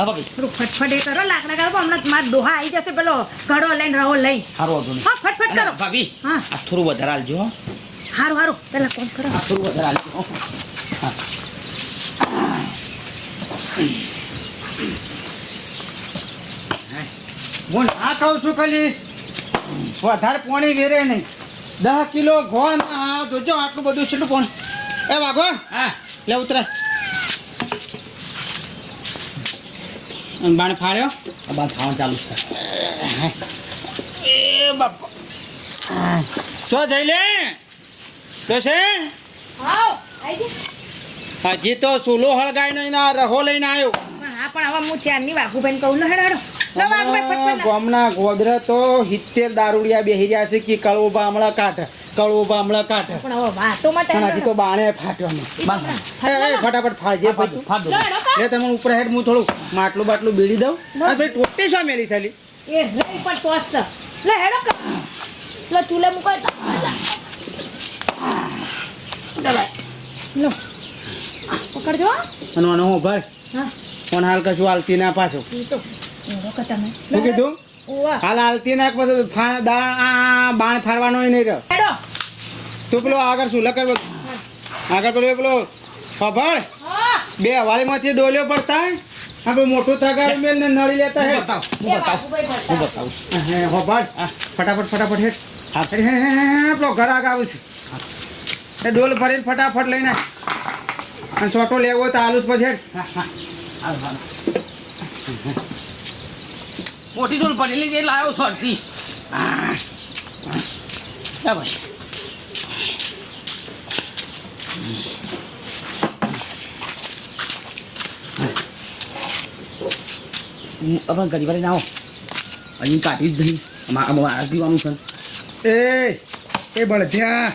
હા ભાભી થોડું ફટફટ એ કરો લાકડા હમણાં મારા ડોહા આવી જશે પેલો ઘડો લઈને રહો લઈ. સારું વાંધો નહીં. હા ફટફટ કરો. ભાભી હા. આ થોડું વધારે આલજો હો. સારું હારું. પેલા કોમ કરો. આ થોડું વધારે આલજો હો. હું. ના કહું છું ખાલી. વધારે પાણી વેરે નહીં. દસ કિલો ગોળ જોજો આટલું બધું કેટલું પાણી. એ વાગો હા. લે ઉતરે. બાણ ફાળ્યો આ બાણ ખાવાનું ચાલુ છે. એ બાપા. શું જઈ લે તો છે હજી તો ચૂલો હળગાઈ નહીં ને રહો લઈને આવ્યો. હા પણ હવે હું ચારની બેન કહું લો હેડો ગામના ગોદરા તો હિતેર દારૂડિયા બેહી રહ્યા છે કે કળવો બામળા કાઢ કળવો બામળા કાઢ. પણ હવે વાતોમાં પણ time હજી તો બાણે. એ, એ, ફટાફટ ફાજે. લે તમે ઉપર હેડ હું થોડું માટલું બાટલું બીડી દઉં. આ ભાઈ ટોટી શું મેલી થાલી એ રહી પણ તો લે હેડો કા. લો ચૂલે મુકાય તો. લો. પકડજો હો. હું ભાઈ હા. કોણ હાલ કશું હાલતી ના પાછો. તો કે તમે. શું કીધું? હાલ હાલતી નાખ પછી ફાણ દાણ આ બાણ ફાડવાનો નહીં રહ્યો તું પેલો આગળ શું લકર આગળ પેલો પેલો ફભળ બે બે હવાળીમાંથી ડોલ્યો પડતા આપણે મોટું તગાર મેલ ને નળી લેતા હું હે બતાવું, એ હું બતાવું, હું ભરતા. હે. હોભાળ ફટાફટ ફટાફટ હેઠ હા. હે હે, પેલો ઘર આગ આવે છે. એ ડોલ ભરીને ફટાફટ લઈને અને છોટો લેવો હોય તો આલુ જ પછી હેઠ હા, હા. મોટી ડોલ પડેલી છે લાવ્યો સોરથી હા. ભાઈ અમે ઘડી વાળી ના હજી કાઢી જ નહીં અમારે પીવાનું છે. એ એ બળધ્યા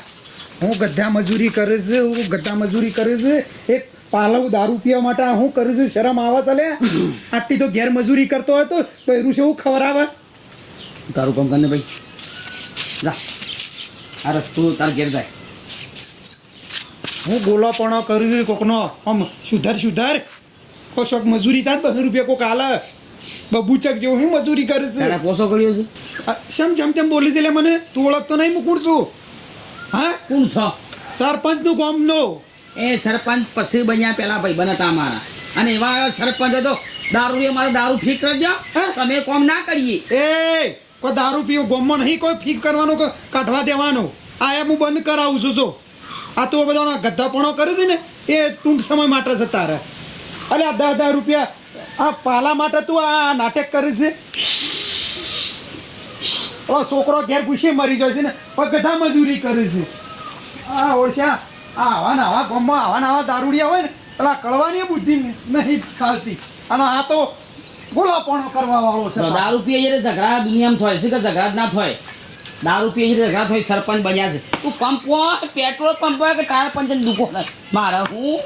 હું ગધા મજૂરી કરું છું, હું ગધા મજૂરી કરું છું. એક પાલવ દારૂ પીવા માટે આ હું કરું છું? શરમ આવે તલે આટલી તો ગેરમજૂરી કરતો હતો તો એનું છે હું આવે તારું કામ કરને ભાઈ. જા. આ રસ્તો તાર ઘેર જાય. હું ગોલાપણો કરું છું કોકનો. આમ સુધાર સુધાર. કોશોક મજૂરી થાય બસો રૂપિયા કોક આલે. બબુચક જેવું હું મજૂરી કરું છું. પોસો કર્યો છે? શમ જેમ તેમ બોલી છે એટલે મને. તું ઓળખતો નહીં મૂકું છું? હા? કોણ છો? સરપંચનું ગામનો. એ સરપંચ પછી બન્યા પેલા ભાઈ બનતા અમારા અને એવા સરપંચ હતો દારૂ એ મારે દારૂ ફીક કરજો? તમે કોમ ના કરીએ. એ કોઈ દારૂ પીવો ગોમમાં નહીં કોઈ ફીક કરવાનો કે કાઢવા દેવાનો. આ એમ હું બંધ કરાવું છું જો. આ તો બધા ગદ્દાપણો કરે છે ને એ ટૂંક સમય માટે છે તારે અરે આ દસ હજાર રૂપિયા આ પાલા માટે તું આ નાટક કરે છે? છોકરો ઘેર ઘૂસી મરી જાય છે ને પણ ગધા મજૂરી કરે છે. આ ઓળશા આવા ને આવા ગામમાં આવા ને આવા દારૂડિયા હોય ને પેલા કળવાની બુદ્ધિ નહીં ચાલતી. અને આ તો ગોલાપણો કરવા વાળો છે. દારૂ પીએ છે એટલે ઝઘડા દુનિયામાં થાય છે કે ઝઘડા ના થાય? દારૂ પીએ છે એટલે ઝઘડા થાય સરપંચ બન્યા છે. તું પંપ હોય પેટ્રોલ પંપ હોય કે ટાયર પંચર દુખો થાય. મારે હું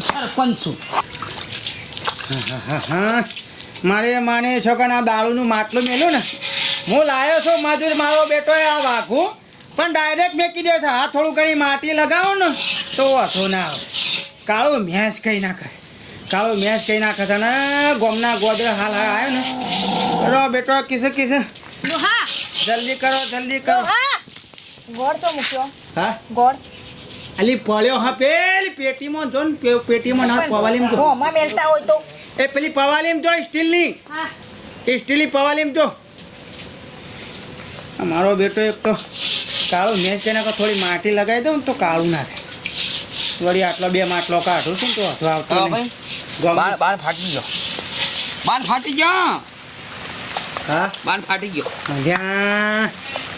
સરપંચ છું. હા મારે માને છોકરા આ દારૂનું માટલું મેલ્યું ને હું લાવ્યો છું મજૂર મારો બેટો આ વાઘું. પણ ડાયરેક્ટ મેકી દે છે આ થોડું ઘણી માટી લગાવો ને તો વાંધો ના આવે. કાળું મેસ કહી નાખે કાળો મેસ કઈ નાખે છે ને ગોમના ગોદર હાલ હાલ આવ્યો ને. રો બેટો કિસે કિસે. જલ્દી કરો જલ્દી કરો. ગોળ તો મૂક્યો. હા? ગોળ. અલી પડ્યો હા પેલી પેટીમાં જો ને પેટીમાં ના પવાલીમ જો. હોમાં મેલતા હોય તો. એ પેલી પવાલીમ જો સ્ટીલની. હા. એ સ્ટીલની પવાલીમ જો. મારો બેટો એક તો કાળું મેચ તેને થોડી માટી લગાવી દઉં તો કાળું ના થાય. વળી આટલો બે માટલો કાઢું છું તો અથવા આવતો નહીં. ગમ- બાર ફાટી ગયો. બાર ફાટી ગયો? હા? બાર ફાટી ગયો.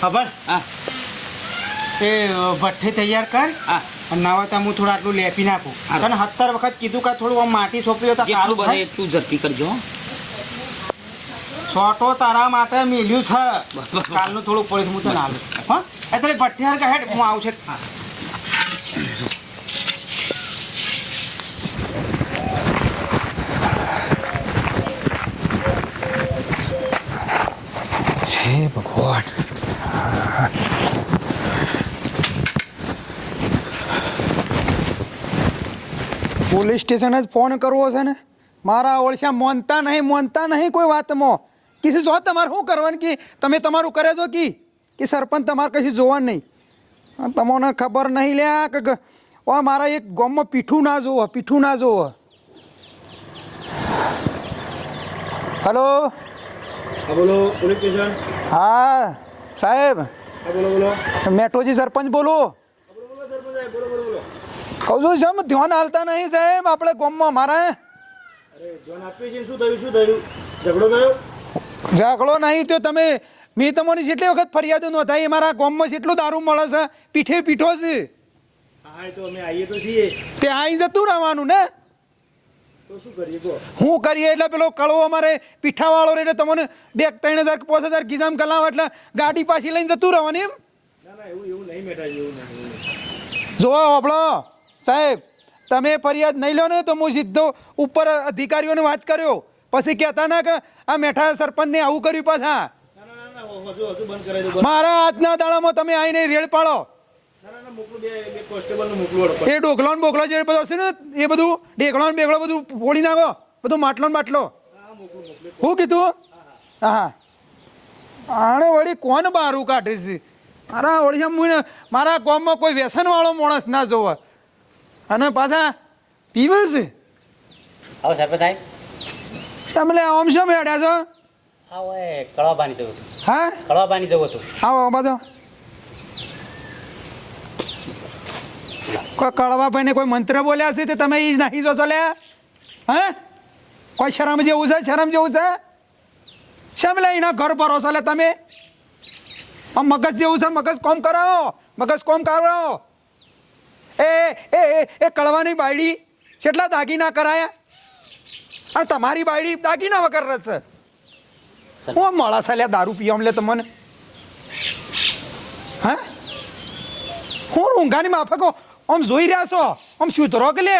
ખબર? હા. એ ભઠ્ઠી તૈયાર કર. હા. અને નાવતા હું થોડું આટલું લેપી નાખું. તને સત્તર વખત કીધું કે થોડું આમ માટી સોંપી હોય તો કાળું બને એટલું ઝડપી કરજો હો. છોટો તારા માટે મેલ્યું છે. કાલનું થોડું પોલીસ હું તને આલું. હા? એ તારી કહે હું આવું છે. હે ભગવાન. પોલીસ સ્ટેશન જ ફોન કરવો છે ને? મારા ઓળશા મોનતા નહીં મોનતા નહીં કોઈ વાતમાં. કિસી જો તમારે શું કરવાનું કે તમે તમારું કરે છો કી કે સરપંચ તમારે કશું જોવાનું નહીં તમને ખબર નહીં લ્યા કે ઓ મારા એક ગામમાં પીઠું ના જોવો પીઠું ના જોવો હલો હા બોલો પોલીસ સ્ટેશન હા સાહેબ મેટ્રોજી સરપંચ બોલો કહું છું છે ધ્યાન હાલતા નહીં સાહેબ આપણે ગામમાં મારા ધ્યાન આપીએ છીએ શું થયું શું થયું? ઝઘડો થયો? ઝઘડો નહીં તો તમે મેં તમને જેટલી વખત ફરિયાદો નોંધાઈ મારા ગામમાં જેટલું દારૂ મળે છે પીઠે પીઠો છે. તો અહીં જતું રહેવાનું ને? હું કરીએ? એટલે પેલો કળવો અમારે પીઠાવાળો રહે તમને બે ત્રણ હજાર પાંચ હજાર ગીજામ કલાવ એટલે ગાડી પાછી લઈને જતું રહેવાનું એમ? જોવા હોબળો સાહેબ તમે ફરિયાદ નહીં લો ને તો હું સીધો ઉપર અધિકારીઓને વાત કર્યો. પછી કહેતા ના કે આ મેઠા સરપંચને આવું કર્યું પાછા. મારા આજના દાડામાં તમે આવીને રેડ પાડો. એ ડોકલો ને બોકલો જે બધો છે ને, એ બધું ડેકલો ને બેકલો બધું ફોડી નાખો, બધું માટલો ને માટલો. શું કીધું? હા આણે વળી કોણ બારું કાઢે છે? મારા મુને મારા ગામમાં કોઈ વ્યસનવાળો માણસ ના જોવે. અને પાછા પીવે છે. આવો સાહેબ. શમલે આમ શમ હેડ્યા છો? જવું હા? જવું હતું આવો બધો કોઈ કળવાભાઈને કોઈ મંત્ર બોલ્યા છે તે તમે એ નાખી જો ચાલ્યા હે? કોઈ શરમ જેવું છે? શરમ જેવું છે? શેમ લે એના ઘર ભરોસો લે તમે? આમ મગજ જેવું છે? મગજ કોમ કરાવો મગજ કોમ કરો. એ એ એ એ કળવાની બાયડી કેટલા દાગીના કરાયા અને તમારી બાયડી દાગીના વગર રહેશે. હું મળે લે દારૂ પીવા લે તમને હા? હું ઊંઘાની માફકો આમ જોઈ રહ્યા છો? આમ સુધરો કે લે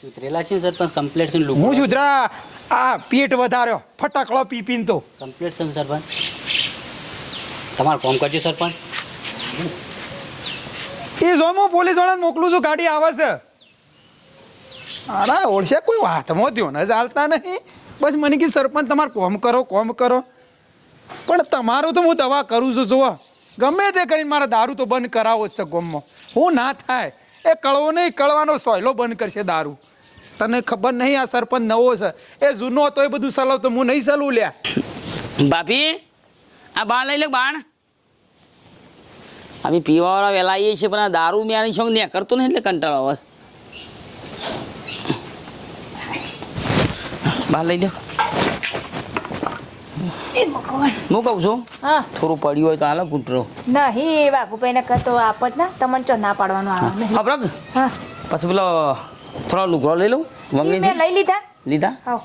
સુધરેલા છે સરપંચ કમ્પ્લેટ છે હું સુધરા આ પેટ વધાર્યો ફટાકડો પી પીને તો. કમ્પ્લેટ છે સરપંચ તમારું કામ કરજો સરપંચ એ જો હું પોલીસ વાળાને મોકલું છું ગાડી આવે છે. અરે, ઓળશે કોઈ વાતમાં ધ્યોન જ ચાલતા નહીં. બસ મને કે, સરપંચ, તમારે કોમ કરો કોમ કરો. પણ તમારું તો હું દવા કરું છું, જુઓ. ગમે તે કરીને મારા દારૂ તો બંધ કરાવો છે ગોમમાં. હું ના થાય. એ કળવો નહીં, કળવાનો સોયલો બંધ કરશે દારૂ. તને ખબર નહીં આ સરપંચ નવો છે? એ જૂનો હતો, એ બધું સલાવ તો હું નહીં સલું લ્યા. ભાભી આ બાણ લઈ લે બાણ અમે પીવાવાળા વહેલા આવીએ છીએ, પણ આ દારૂ મ્યાની શોખ ને કરતો નહીં એટલે કંટાળો આવે બાણ લઈ લો હું કહું છું? હા. થોડું પડ્યું હોય તો આલો કૂતરો. નહીં વાઘુભાઈને કહેતો આપત ના તમને ચો ના પાડવાનું આવે હબરક હા પછી પેલો થોડો લુગડો લઈ લઉં મમ્મી લઈ લીધા. લીધા? આવ.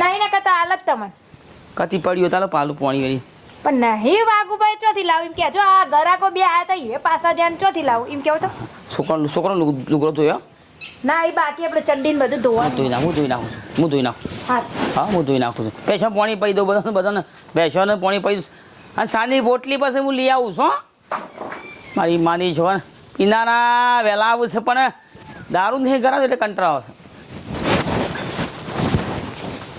નહીં ના કહેતા હાલત તમને. કતી પડ્યું તાલો પાલું પાણી વળી પણ નહીં વાઘુભાઈ ચોથી લાવું? એમ કહેજો આ ગરાકો બે આયા તો એ પાછા ધ્યાન ચોથી લાવું? એમ કેવું તો. છોકરો છોકરો લુગડો ધોયો ના એ બાકી આપણે ચંડીને બધું હું ધોઈ ધોવાનું નાખું ધોઈ નાખું હું ધોઈ નાખું હા. હા હું ધોઈ નાખું છું. પેશા પાણી પી દઉં બધાને બધાને. બેસોને પાણી પી અને સાની બોટલી પાસે હું લઈ આવું છું હો. મારી માની છો ને પીનારા વહેલા આવું છે પણ દારૂ નહીં કરાવ એટલે કંટાળો આવે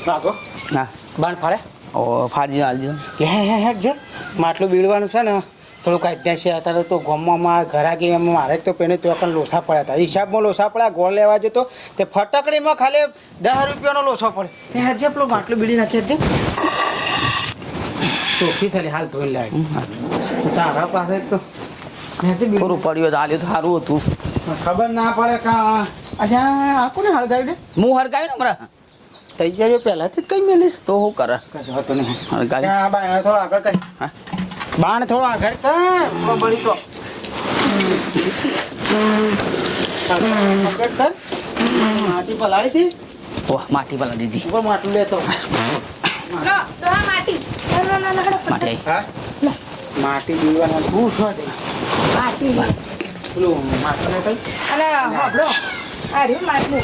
ના છે હા. બાણ ફાડે. ઓ ફાડી હાલ દીધો હે હે હે જો. માટલું બીડવાનું છે ને થોડુંક છે. અત્યારે તો ગોમમાં ઘરાકી એમાં મારે તો પેને તો પણ લોસા પડ્યા હતા. હિસાબમાં લોસા પડ્યા ગોળ લેવા જતો. તે ફટકડીમાં ખાલી દસ રૂપિયાનો લોસો પડે તે હેડજે પેલું માટલું બીડી નાખી હેડજે ચોખ્ખી સારી હાલ ધોઈ લાવી તારા પાસે તો. થોડું પડ્યું હાલ્યું તો સારું હતું. ખબર ના પડે કા અચ્છા આ કોને હળગાવી દે હું હળગાવ્યું ને હમણાં? તૈયારીઓ પહેલાથી જ કઈ મેલીશ. તો શું કરે? કશો હતો નહીં. હળગાવ્યું થોડો આગળ કઈ હા. બાણ થોડો આગળ કર બળી તો. માટી પલાળી હતી ઓહ, માટી પલા દીધી. ઉપર માટલું લેતો માટી માટી માટી બીવાનું શું છો માટી. પેલું માટલું કઈ અને હોબળો આ રહ્યું માટલું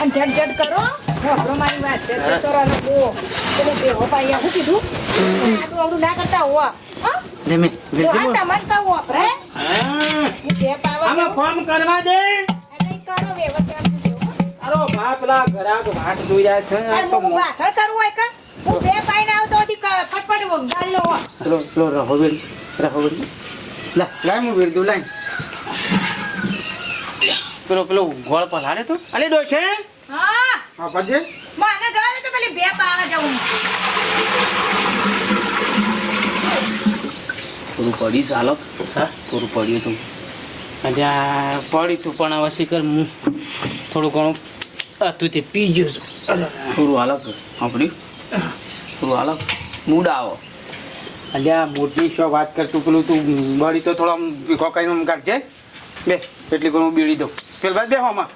અને જડ જડ કરો હોબળો મારી વાત જડ જડ કરો અને બો પેલું બેહો પાઈ શું કીધું આટલું આવડું ના કરતા હોવા હા. મે તમને કહું બે આમાં જાઉં. કરવા દે. કરો વ્યવસ્થિત છું, પેલા વાટ જોઈ જાય છે. તો હું ભાષણ કરવું હોય કે? હું બે પાઈને આવતો હતી ફટફટ ગાળ લો. પેલો પેલો રહો બેડી રહો બેડી લા લાય પેલો પેલો ગોળ પલાડે તો. અલે ડોશે. હા. હા પડજે મને જવા દે તો પેલી બે પાવા જવું થોડું પડ્યું ચાલો હા. થોડું પડ્યું તું અજા પડી તું પણ હવે શીખર હું થોડું ઘણું હતું તે પી ગયો છું. અરે થોડું હાલો. આપણી. થોડું હાલો. મૂડ આવો. અજા મોટી શો વાત કરતું પેલું તું બળી તો થોડો આમ આમ કાઢજે. બે એટલી ઘણું બીડી દઉં. પેલ ભાઈ દેહો આમાં.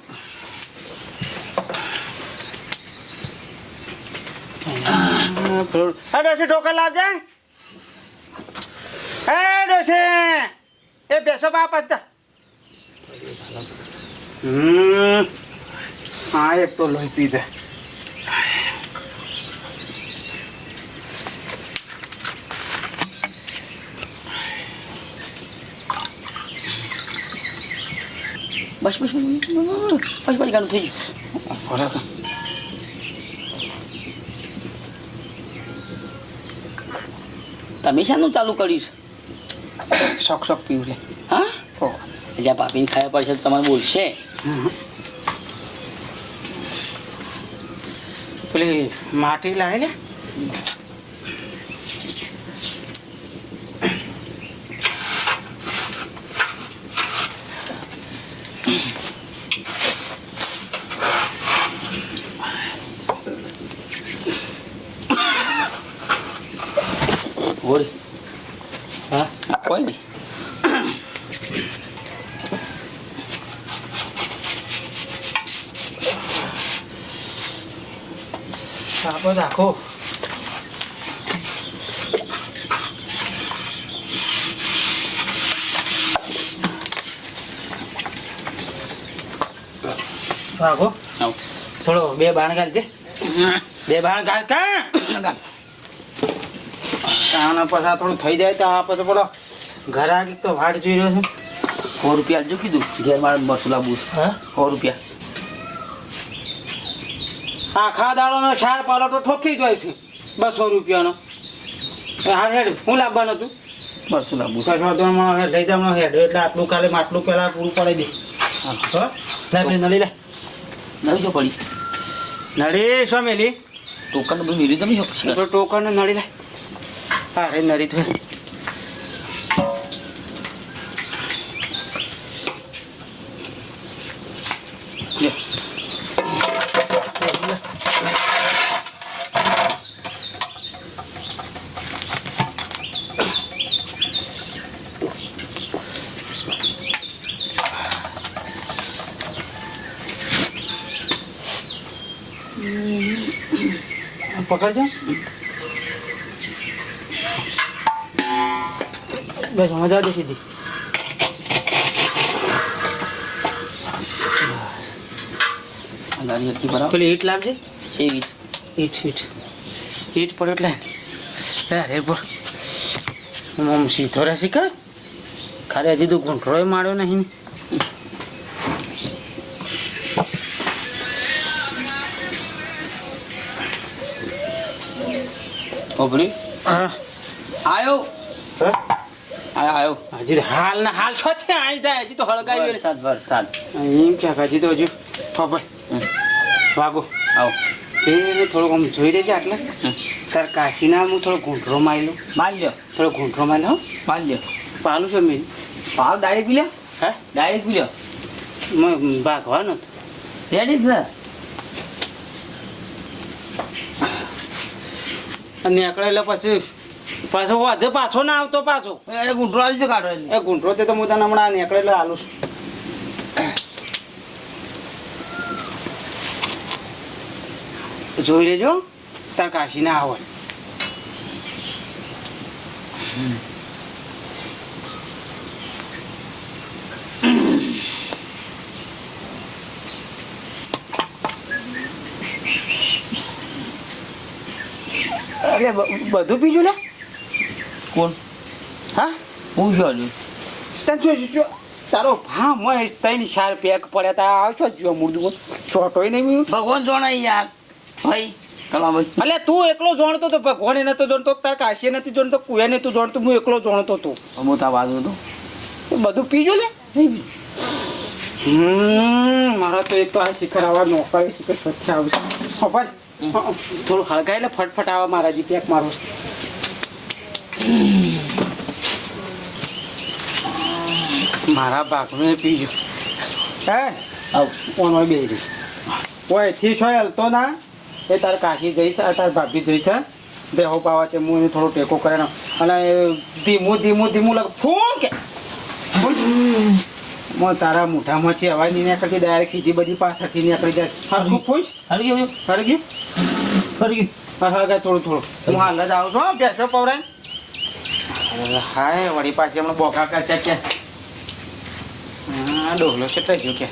હા. ટોકન લાવજે. હે ડોશી એ બેસો બાપ જ. હા એક તો લોહી પી દે. બસ બસ બસ બસ ગાનું થઈ ગયું. બરાબર તમે શાનું ચાલુ કર્યું છે શોખ શોખ પીવું છે. હા? એટલે ભાભીને ખાવા પડશે તો તમારે બોલશે. પેલી માટી લાવે લે બોલ હા આ કોઈ નહીં રાખો. રાખો. આવ. થોડો બે બાણ ગાલજે બે બાણ ગાલ કા? આના પછી થોડું થઈ જાય તો આ પછી પડો ઘર આગળ તો વાટ જોઈ રહ્યો છે. સો રૂપિયા જો કીધું. ઘેર મારે બસો બુસ. હા? સો રૂપિયા. આખા દાડોનો ચાર પાલોટો ઠોકી જ હોય છે. બસો રૂપિયાનો. હાર હા હેડ હું લાવવાનું હતું બસો લાવવું વાંધો હેડ લઈ જવાનો હેડ. એટલે આટલું કાલે માટલું પહેલાં પૂરું પડી દે. હા. હા? નળી લે. નળી છો પડી? નળી શું મેલી? ટોકન બધું મેળવી તમે છો તો ટોકન નળી લે. હા નળી તો પકડજો. બસ મજા દે સીધી. ગાડી હરકી બરાબર પેલી ઈટ લાવજે. સેવી ઈટ ઈટ. હીટ પર એટલે લે રે પર. સીધો શીખર ખાલી હજી તો ઘૂંટરોય માર્યો નહીં ઓભરી હા. આયો. હા? આયો આયો. હજી હાલ ના હાલ છો છે આઈ જાય હજી તો હળગાવી વરસાદ વરસાદ. એમ કે હજી તો હજી ખબર. વાગો. આવો. એ થોડુંક આમ જોઈ લેજે આટલે. તાર કાશીના હું થોડો ઘૂંટરો મારી લઉં માલ લ્યો થોડો ઘૂંટરો મારી લો માલ્યો પાલું છે મેં ભાવ ડાયરેક્ટ પી લ્યો હે? ડાયરેક્ટ પી લ્યો મેં ભાગવાનો રેડી છે. અને નીકળે એટલે પછી પાછો વધે પાછો ના આવતો પાછો. એ ગુંઠરો આવી કાઢો એ ઘૂંટરો તે તો હું તને હમણાં નીકળેલો આલું છું. જોઈ લેજો તાર કાશી ના આવે અરે બધું પીજું લે? કોણ? હા? હું જો તને જો જો તારો ભા મય ત્રણ ચાર પેક પડ્યા તા. આવશો જો મૂળદું છોટોય નહીં ભગવાન જોણે યાર. ભાઈ અલ્યા તું એકલો જોણતો તો ભગવાન નતો જોણતો તાર કાશી નથી જોણતો કુએ નતું જોણતો હું એકલો જાણતો તો. તા બાજુ તો બધું પીજો લે. હમ મારા તો એક તો આ શિખર આવા નોકરી શિખર સ્વચ્છ આવશે. ખબર થોડું હળગાય એટલે ફટફટ આવે મારા જી પેક મારો. મારા ભાગનું એ પીજો. હે? ઓનો બે રહી ઓયથી છો હલતો ના? એ તાર કાકી જઈ છે તાર ભાભી જઈ છે. દેહો પાવા છે હું એને થોડો ટેકો કરે અને ધીમું ધીમું ધીમું લાગે ફૂં કે મો તારા મોઢામાં છે અવાજ નહીં નીકળતી ડાયરેક્ટ સીધી બધી પાછળથી નીકળી જાય. હરખું ફૂસ હરી ગયું હરી ગયું હરી ગયું હા હા કાંઈ થોડું થોડું. હું હાલ જ આવું છું હો, બેસો પવરાય. હાય વળી પાછી હમણાં બોકા કરશે કે. હા ડોહલો છે તો ગયો કે.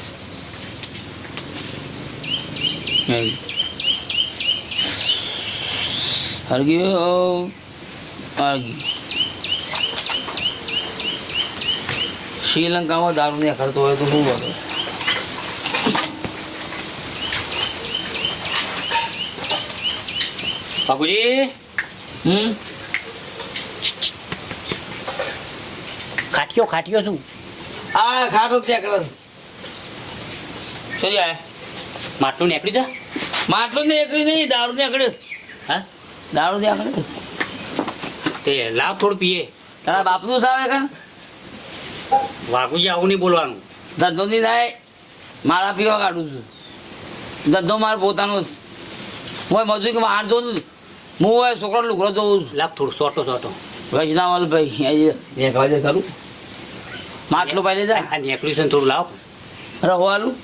હરી ગયું હરી ગયું શ્રીલંકામાં દારૂ ને કરતો હોય તો શું બધું બાપુજી? હમ? ખાટીઓ ખાટીઓ શું? આ ખાટો ત્યાં કલર શું જાય? માટલું નીકળ્યું જા માટલું ને એકડી નહીં દારૂ ને એકડે હા? દારૂ ને એકડે તે લાવ થોડું પીએ. તારા બાપનું સાવે કાન વાઘુજી આવું નહીં બોલવાનું. ધંધો નહીં થાય મારા પીવા કાઢું છું. ધંધો મારો પોતાનો છે હું મજૂરી કે આણ જોઉં છું. હું હોય છોકરો લુકડો જોઉં છું. લાવ થોડું સોટો સોટો. વૈષ્ણવ ભાઈ બે કાજે કરું માટલું પાઈ લીધા આ નીકળ્યું છે ને થોડું લાવ. રહોવાલું.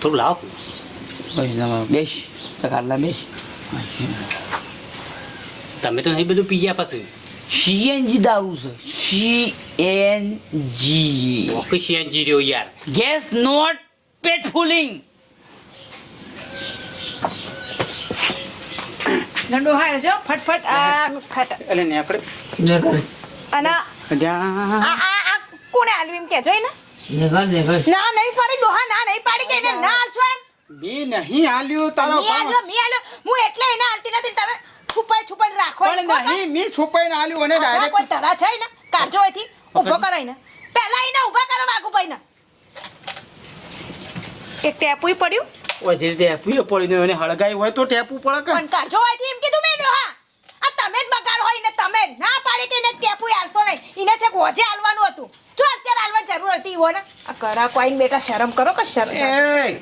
થોડું લાવ. વૈષ્ણવ બેસ. ખાટલા બેસ. તમે તો નહીં બધું પી ગયા પછી. સીએનજી દારૂ છે સીએનજી સીએનજી રહ્યો યાર ગેસ નોટ પેટ ફૂલિંગ ગંડો જો ફટફટ આ ખાટ એટલે આ આ આ કોણે આલ્યું એમ કે જોઈ ને ના નહીં પાડી ડોહા ના નહીં પાડી કે ના આલશો એમ? બી નહીં તારો મી આલ્યો મી આલ્યો. હું એટલે એને આલતી નથી તમે? છુપાઈ છુપાઈ રાખો પણ નહીં મી છુપાઈને આલ્યું અને ડાયરેક્ટ કોઈ ડાયરેક્ટ છે ને કાઢજો અહીંથી. ઊભો કરાય ને પહેલા એને ઊભા કરો વાઘુભાઈ ને એક ટેપુય પડ્યું. વધી ટેપુએ પડીને એને હળગાઈ હોય તો ટેપુ પડે કે? પણ કાઢજો અહીંથી એમ કીધું મેં હા. આ તમે જ બગાડ હોય ને તમે ના પાડી કે એને ટેપુય આલશો નહીં. એને છે હોજે આલવાનું હતું. જો અત્યારે આલવાની જરૂર હતી ઈવોને. આ કરા કોઈ બેટા શરમ કરો કે શરમ એ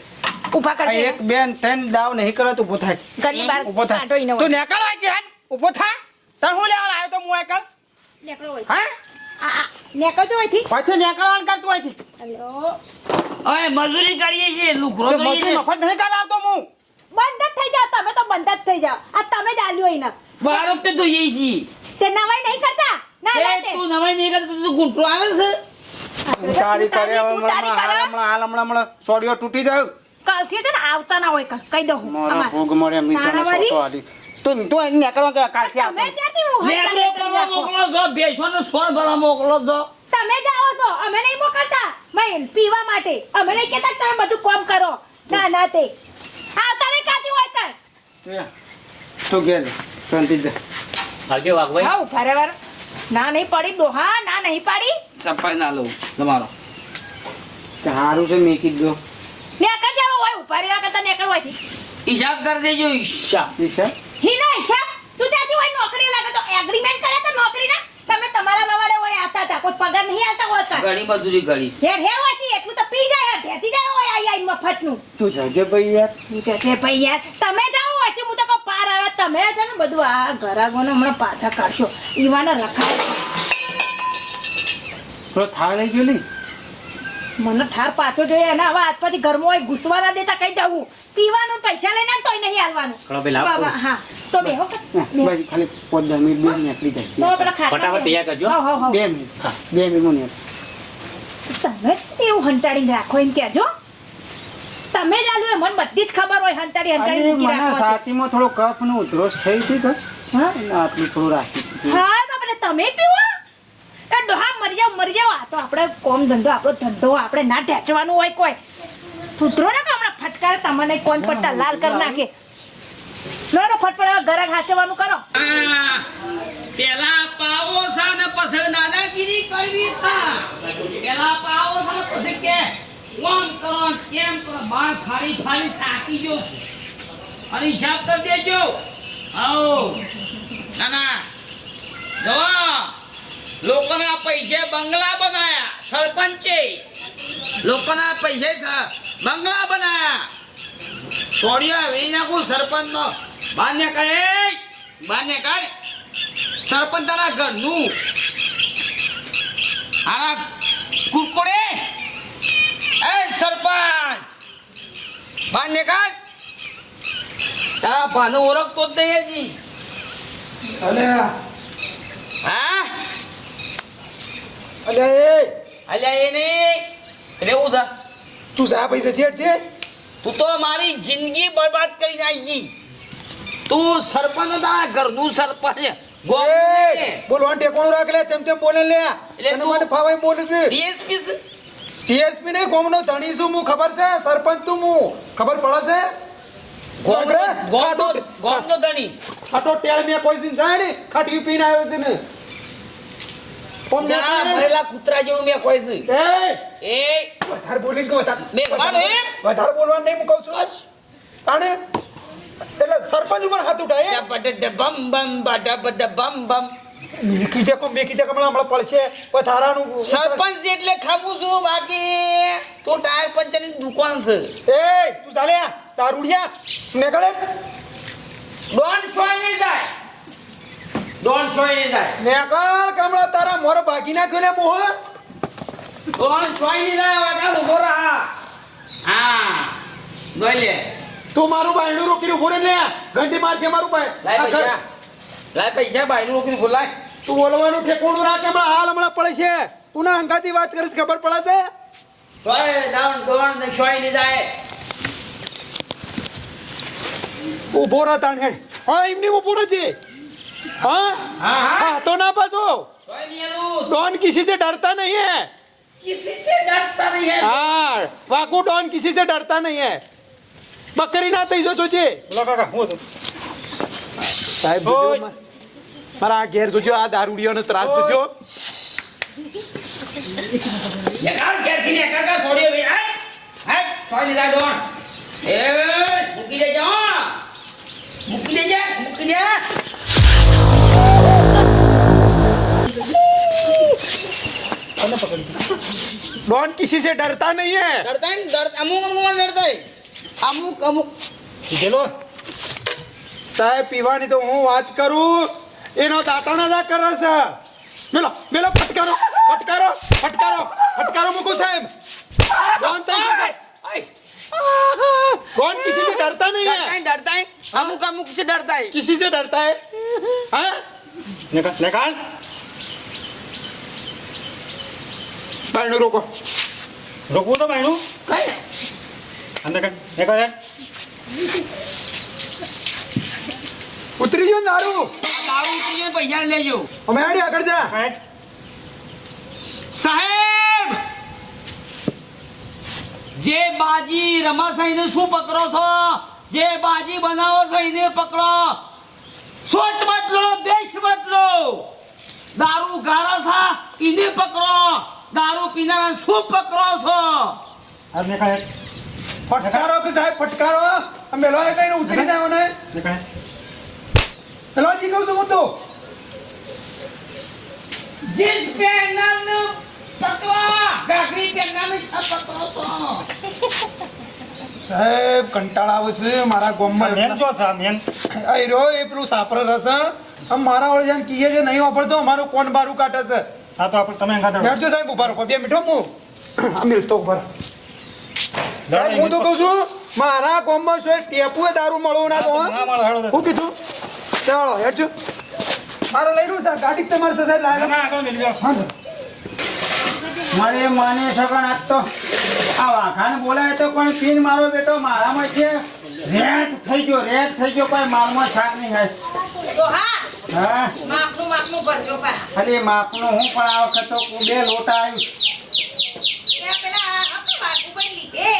ઊભા કર એક બેન તન દાવ નહીં કરે તું ઊભો થાય. ગલી બાર ઊભો થાય. તું નેકળ અહીંથી હાલ. ઊભો થા. તાર હું લેવા આવ્યો તો હું એકલ નેકળો હોય. હા? આ આ હોયથી પાછો નેકળવાન કર તું હોયથી ઓય મજૂરી કરીએ છે લુકરો તો મજૂરી છે મફત નહીં કરાવતો હું. બંધ જ થઈ જાવ તમે તો બંધ જ થઈ જાઓ. આ તમે જ આલ્યું એને બારો વખતે તો જઈએ છીએ. તે નવાઈ નહીં કરતા? ના એ ના તે. નવાઈ નહીં કરતો તું ગુંટરો આવે છે. તારી કરે તારી હાલ હમણાં હાલ હમણાં હમણાં સોડિયો તૂટી જાય કાલથી છે ને આવતા ના હોય કહી દઉં હું. મારા ભોગ મળે તારાવાળી? સોટો હાલી. તું તું અહીં નીકળવા કે કાલથી તમે આવતો ક્યાંથી હું નીકળી મોકલો છો ભેંસોને સોણ ભરા મોકલો છો તમે જાઓ તો અમે નહીં મોકલતા. મેં પીવા માટે. અમે નહીં કહેતા તમે બધું કામ કરો. ના ના તે. આવતા નહીં કાંથી હોય કાં. તું ગેલ શાંતિ જા. આવજો વાગવાઈ હા ઊભા વાર. ના નહીં પડી ડોહા ના નહીં પાડી. સફાઈ ના લઉં. તમારો સારું છે મેકી કીધું. નેકળ જાવ હોય ઊભા રહેવા કરતા નેકળ હોય હિસાબ કરી દેજો હિસાબ. હિસાબ? હિના હિસાબ? તું જાતી હોય નોકરી લાગે તો એગ્રીમેન્ટ કરે તો નોકરીના તમે તમારા લવાડે હોય આતા હતા. કોઈ પગાર નહીં આવતા હોય કા ઘણી મજૂરી કરી હેર હેર હોતી એટલું તો પી જાય ભેતી જાય હોય આઈ આઈ મફતનું. તું જજે ભાઈ યાર. તું તો છે ભાઈ યાર. તમે જાઓ હોયથી હું તો કો પાર આવે. તમે છે ને બધું આ ઘરાગોને હમણાં પાછા કાઢશો. ઈવાને રખાય. થોડો થાળ લઈ ગયો નહીં? મને ઠાર પાછો જોઈએ અને હવે આજ પછી ઘરમાં હોય ઘૂસવા ના દેતા કઈ જવું પીવાનું પૈસા લઈને તોય નહીં હાલવાનું. કળો ભાઈ લાવ. હા. તો બેહો. ખાલી પોત દસ મિનિટ બે નીકળી તો જાય ફટાફટ તૈયાર કરજો. બે મિનિટ. બે મિનિટ હું તમે એવું હંતાડીને રાખો એમ કહેજો. તમે જ આલું એ મને બધી જ ખબર હોય હંતાડી હંતાડી મૂકી મને રાખો છાતીમાં થોડો કફ નો ઉધરોસ થઈ હતી કે હા આટલું થોડું રાખી હા બાપરે તમે પીવો. એ ડોહા મરી જાવ મરી જાવ આ તો આપણે કોમ ધંધો આપણો ધંધો આપણે ના ઢેચવાનું હોય કોઈ. સુધરો ને કે હમણાં ફટકારે તમને કોણ પટ્ટા લાલ કરી નાખે? લો લો ફટફટ ઘરે હાચવાનું કરો. પેલા પાવો સા ને પછી દાદાગીરી કરવી સા પેલા પાવો સા પછી કે કોમ કરો કેમ કરો? બાર ખાલી ખાલી થાકી જો અને હિસાબ કરી દેજો. આવો. ના ના જો લોકોના પૈસે બંગલા બનાયા, સરપંચે. લોકોના પૈસે બંગલા બનાયા. છોડ્યા વેઈ નાખું સરપંચ નો બાન્ય કરે બાન્ય કર સરપંચ તારા ઘરનું. આના કુરકોડે? એ સરપંચ. બાન્ય કર તારા ભાનો ઓળખતો જ નહીં હજી અલ્યા હા અલ્યા એ. અલ્યા એ નહીં. રેવું છે તું જા પૈસા છેડ છે. તું તો મારી જિંદગી બરબાદ કરી નાખી તું સરપંચ હતા ઘરનું સરપંચ. બોલવાનું ટેકોણું રાખ લે ચમ ચમ બોલે લે. એટલે મને ફાવાય બોલે છે. ડીએસપી છે. ટીએસપી ને ગોમનો ધણી છું હું ખબર છે? સરપંચ તું હું. ખબર પડે છે? ખાટું- ગોમનો ધણી. ખાટો ટેળ મેં કોઈ સિન જાય ને ખાટી પીને આવ્યો છે ને ના? ભરેલા કૂતરા જેવું મેં કોઈ છે. એ! વધારે કહો વધારે મેં વધારે બોલવાનું નહીં હું કહું છું. બસ. એટલે સરપંચ ઉપર હાથ ઉઠાય બમ બમ બડ બમ બમ. મેં કીધે કો મેકી કીધે કે હમણાં પડશે. પથારાનું સરપંચ એટલે ખાવું છું બાકી તો ટાયર પંચરની દુકાન છે. એ તું ચાલ્યા દારૂડિયા નીકળે. ડોન સોય નહીં જાય. સોય નહીં જાય. નીકળ કમળા તારા મોર ભાગી નાખ્યો લે મોહ. દોઢસો નહીં જાય વાગા ઊભો રહા. હા જોઈ લે. તું મારું બાયણું રોકીને ઊભો રે લે ગંદી માર છે મારું બાય. લાય પૈસા. લાય પૈસા બાયણું રોકીને બોલાય તું બોલવાનું ઠેકોણું રાખ હમણાં હાલ હમણાં પડે છે. તું ના અંગાથી વાત કરીશ ખબર પડે છે? તોય ડાઉન ડોન ને છોઈ ની જાય. ઊભો રહા તાણ હેડ. હા એમની ઊભો રહેજે. હા हाँ, હા તો ના પાછો સોય નહીં એનું डॉन किसी से डरता नहीं है किसी से डरता नहीं है हाँ वाकू डॉन किसी से डरता नहीं है બકરી ના થઈ જો જોજે સાહેબ જોજો મા- મારા આ ઘેર જોજો આ દારૂડિયોનો ત્રાસ જોજો નેકાળ ઘેરથી નેકાળ કા છોડ્યો ભાઈ હાય હાય સોય નહીં જાય ડોન એ મૂકી દેજો હો. મૂકી દેજે મૂકી દે डॉन किसी से डरता नहीं है ડરતા ને ડર અમુક અમુક વાર ડરતા હોય. અમુક અમુક સાહેબ પીવાની તો હું વાત કરું એનો દાંતણા ના કરે છે મેલો મેલો ફટકારો ફટકારો ફટકારો ફટકારો મૂકો સાહેબ ડોન થઈ ગયો છે. આય. डॉन किसी से डरता नहीं ડરતા है હે, ડરતા હે. અમુક અમુક से डरता है किसी से डरता है हाँ નિકાલ બાયણું રોકો રોકવું તો ભાઈનું કઈ ને? અંદર કર નિકાલ યાર ઉતરી ગયો ને દારૂ આ દારૂ ઉતરીને પૈસા લેજો અમે આડી આગળ જા સાહેબ જે બાજી રમા છે એને શું પકડો છો જે બાજી બનાવો છો એને પકડો. સોચ બદલો દેશ બદલો. દારૂ ગાળો છો એને પકડો. દારૂ પીનારા શું પકડો છો? ફટકારો કે સાહેબ ફટકારો? અમે મેલો એ કઈને ઉતરી ના ને નિકાલ પેલો જી કહું છું હું તો જીન્સ પહેરનારને પકડો. ગાગરી પહેરનારને પકડો છો. સાહેબ કંટાળ આવશે મારા ગામમાં. મેન જો સા મેન. આ રહ્યો એ પેલું સાપર રસ આમ મારા વળી જેમ કીએ છે નહીં વાપરતો અમારું કોણ બારું કાઢે છે? આ તો આપણે તમે અંગાત બેઠજો સાહેબ ઊભા રહો બે મીઠો હું આ મિલતો ઊભા સાહેબ હું તો કહું છું મારા ગામમાં શું ટેપુએ દારૂ મળવું ના તો હા? હું કીધું ચાલો હેઠજો મારે લઈ લઉં સાહેબ ગાડી તમારી સાથે ના આગળ મિલ જાઓ. હા. મારે માને છોકરા આજ તો. આ વાખાને બોલાય તો પણ પીન મારો બેટો મારામાં છે. રેટ થઈ ગયો રેટ થઈ ગયો કોઈ માલમાં શાક નહીં ખાય. તો હા. હા? માપનું માપનું ભરજો પા માપનું હું પણ આ વખત તો બે લોટા આવ્યું પેલા આપણે વાટું લીધે.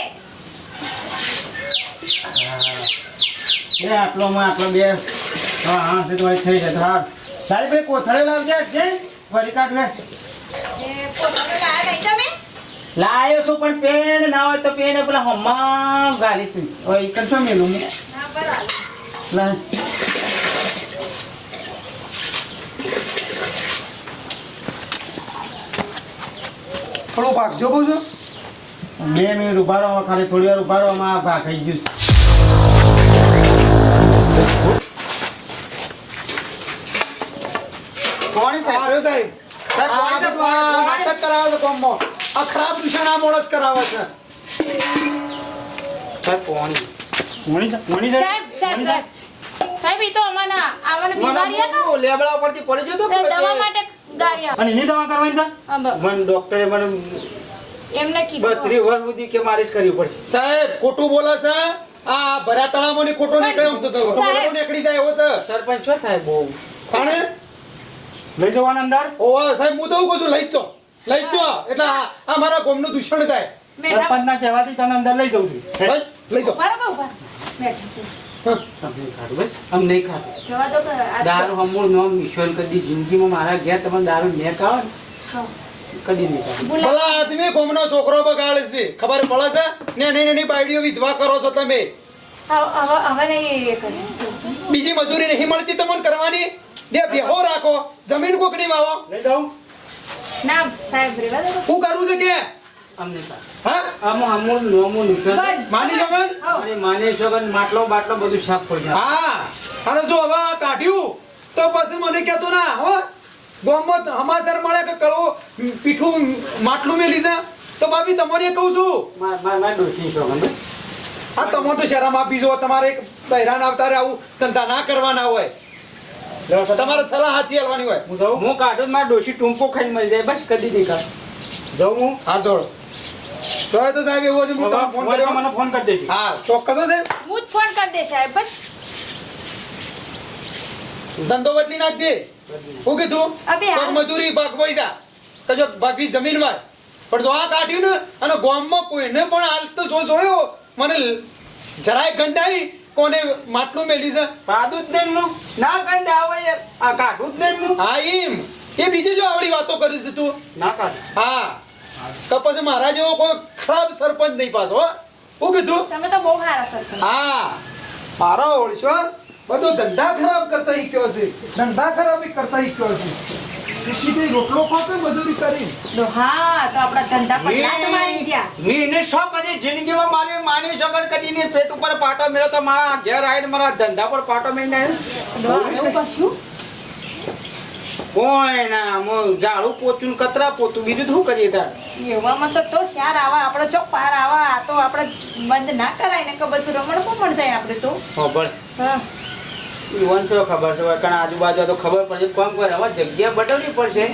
બે આટલોમાં આટલો બે. હા હા થઈ જશે. હા. સાહેબ કોથળે લાવજે વરી પોતાનો લાયા નહીં તમે? લાયો છું પણ પેન ના હોય તો પેન પેલા હમણાં ગાલી હવે ઈ કરશો મેલું બરાબર. લાય. થોડો ભાગજો કહું છું? બે મિનિટ ઊભા રહો ખાલી થોડી વાર ઊભા રહો આમાં ભા ખાઈ ગયું છે. કોણી સાહેબ સાહેબ? સાહેબ આ કોણી તો તો આ- નાટક કરાવે છે કોમમાં આ ખરાબ દૂષણ આ મોણસ કરાવે છે. સાહેબ પોણી. સાહેબ સાહેબ. સાહેબ સાહેબ એ તો અમારા આમને બીમારી હતા? લેબડા ઉપરથી પડી ગયો તો દવા માટે ગાડી અને એની દવા કરવાની છે? મને ડોક્ટરે મને એમને કીધું. વર્ષ સુધી કે માલિશ કરવી પડશે. સાહેબ ખોટું બોલે છે? આ ભર્યા તળાવમાં ની ખોટો નીકળે તો. ખોટો નીકળી જાય એવો છે. સરપંચ છો સાહેબ બહુ. તાણે લઈ જવાના અંદર. ઓવા સાહેબ હું તો કહું છું લઈ જ લઈ જ એટલે આ મારા ગોમનું દૂષણ જાય બેઠા સરપંચના કહેવાથી તને અંદર લઈ જઉં છું. બસ લઈ જાઓ. ઊભા ઊભા રહો? બેઠા તમને ખાધું ભાઈ. આમ નહીં ખાધું. જવા દો કે આ- દારૂ હમૂળ નોમ ઈશ્વર કદી જિંદગીમાં મારા ઘેર તમે દારૂ ને ખાવ કદી નહીં ભલા આદમી ગોમનો છોકરો બગાડે છે. ખબર પડે છે? ને નાની નાની બાયડીઓ વિધવા કરો છો તમે. બીજી મજૂરી નહીં મળતી તમને કરવાની? બે ભેહો રાખો. જમીન કોકડી વાવો. લઈ જાઉં. ના સાહેબ રેવા દો હું કરું છે કે? આમ હા? આમ નોમું ઈશ્વર માની જગન અને માને છોકન માટલો બાટલો બધું સાફ પડી જાય. હા. અને જો હવે કાઢ્યું તો પછી મને કહેતો ના હો. ગોમત સમાચાર મળે કે કળો પીઠું માટલું મેલી છે. તો ભાભી તમારે કહું છું. માર આ તમારે તો શરમ આપી જો તમારે એક બહેરાન આવતા આવું ધંધા ના કરવાના હોય. તમારે સલાહ સાચી હાલવાની હોય. હું જાઉં? હું કાઢું મારા ડોશી ટૂંકો ખાઈને મરી જાય બસ કદી નહીં ખાધું જાઉં હું? હા જોડો. તો એ તો સાહેબ એવું છે હું તમને ફોન કરવા મને ફોન કરી દેજો. હા ચોક્કસ હો સાહેબ. હું જ ફોન કરી દે સાહેબ બસ. ધંધો બદલી નાખજે. હું કીધું. કોક મજૂરી ભાગ પૈસા. કશો ભાગવી જમીનમાં પણ જો આ કાઢ્યું ને અને ગામમાં કોઈને પણ હાલ તો જો જોયો મને જરાય ગંધ આવી. કોને માટલું મેલ્યું છે? પાદું જ નહીં હું ના ગંધ આવે યાર. આ કાઢું જ નહીં હું હા એમ. એ બીજી જો આવડી વાતો કરી છે તું. ના કાઢ. હા. તો પછી મારા જેવો કોઈ ખરાબ સરપંચ નહીં પાછો હો. હું કીધું? તમે તો બહુ સારા સરપંચ. હા. મારો ઓળશો બધો ધંધા ખરાબ કરતા ઈ કયો છે. ધંધા ખરાબ કરતા ઈ કયો છે. કૃષ્ણથી રોટલો ખાતો મજૂરી કરી તો હા તો આપણા ધંધા પર લાત મારી જ્યાં મેં શો કદી જિંદગીમાં મારી માની શકન કદી ને પેટ ઉપર પાટો મેળ્યો તો મારા ઘેર આવીને મારા ધંધા પર પાટો મેળને તો એવું કોઈ ના હું પોચું કતરા પોતું બીજું શું કરીએ તાર? એવામાં તો તો શાર આવા આપણે ચોક પાર આવા. આ તો આપણે બંધ ના કરાય ને કે બધું રમણ પણ થાય આપણે તો. ખબર. હા. ઈવન તો ખબર છે કારણ આજુબાજુ તો ખબર પડશે કોમ કોઈ હવે જગ્યા બદલવી પડશે.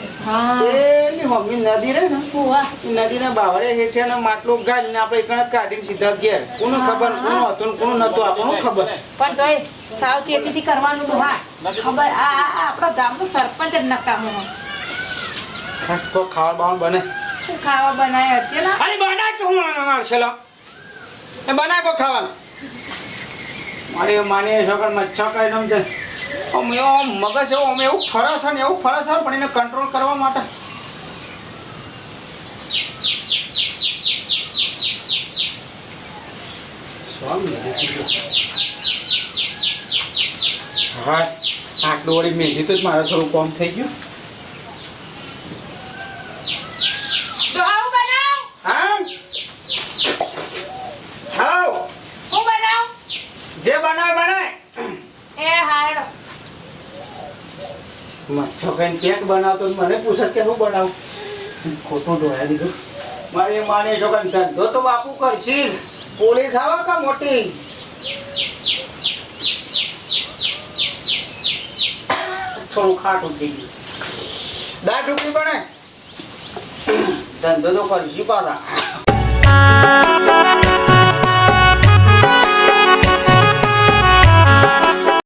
એની મમ્મી નદી રહે ને વાહ એ નદીના હેઠે ને માટલું ગાળીને આપણે એકણ જ કાઢીને સીધા ઘેર. કોનું ખબર કોનું હતું ને કોનું નતું આપણને ખબર? પણ તોય સાવચેતીથી કરવાનું હા. ખબર આ આપણા ગામનો સરપંચ જ નકામો. ખાવા બાવા બને. શું ખાવા બનાય હશે ને અરે બનાય હું એ બનાય કો ખાવાનું? મારે માની છોકર મચ્છા કઈ નમ છે? મગજ એવો અમે એવું ફરે છે ને એવું ફરે છે પણ એને કંટ્રોલ કરવા માટે. હા આટલું વળી મેં તો જ, મારે થોડું કોમ થઈ ગયું તો આવું બનાવ હા હાઉ હું બનાવ જે બનાય બનાય એ હારો કેક બનાવતો મને પૂછત કે હું બનાવું? ખોટું ઢોળાઈ દીધું. મારી માને ધંધો તો બાપુ કરશી પોલીસ આવે કા મોટી? થોડું ખાટું થઈ ગયું. દાળ ઢોકળી બને ધંધો તો કરશી પાછા.